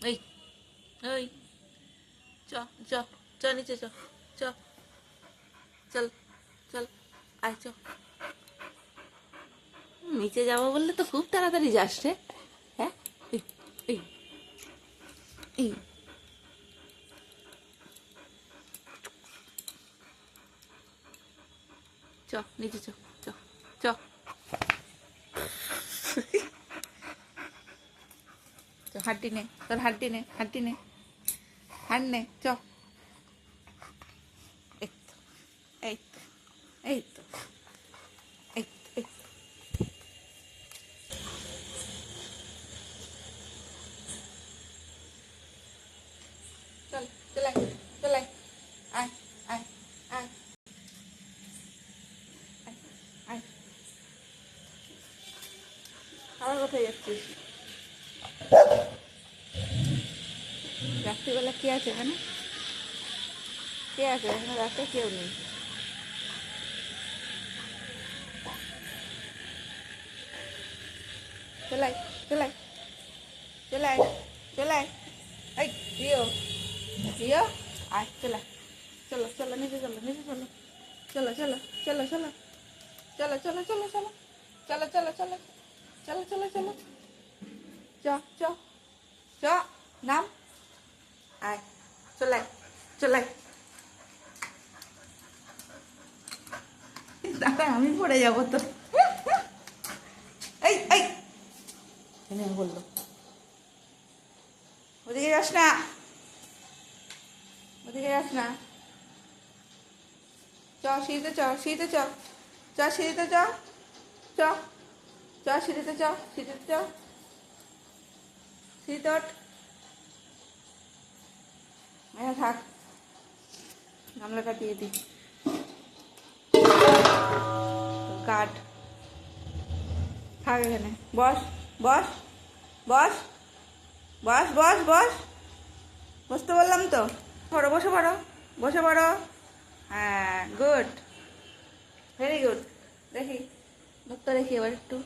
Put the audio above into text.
এই ওই চ চ চ নিচে চ চ চল চল আয় চ। নিচে যাব বললে তো খুব তাড়াতাড়ি যাস রে হ্যাঁ? এই, এই, এই। চ নিচে চ চ চ। হাড্ডি নে তোর হাড্ডি নে হাড্ডি নে। হাড নে, চ। এই তো এই তো এই তো আবার কোথায় যাচ্ছিস? রাত্রিবেলা কে আছে এখানে? কে আছে? এখানে রাতে কেউ নেই। চলাই চলাই চলাই চলাই। এই রিও রিও আয় চলা চলো চলো, নিচে চলো নিচে চলো। চলো চলো চলো চলো। চলো চলো চলো চলো। চলো চলো চলো চলো চলো চলো। চ চ চ নাম আয় চলাই চলাই দাদা আমি পড়ে যাব তো এই এই বলল ওদিকে যাস না ওদিকে যাস না চ সিঁড়িতে চ সিঁড়িতে চ চ সিঁড়িতে চ চ চ সিঁড়িতে চ সিঁড়িতে চ সিঁড়িতে ওঠ হ্যাঁ থাক। গামলাটা দিয়ে দিই। কাঠ থাক এখানে। বস বস বস বস বস বস। বসতে বললাম তো। পড়ো বসে পড়ো বসে পড়ো। হ্যাঁ গুড। Very good. দেখি, মুখটা দেখি এবার একটু।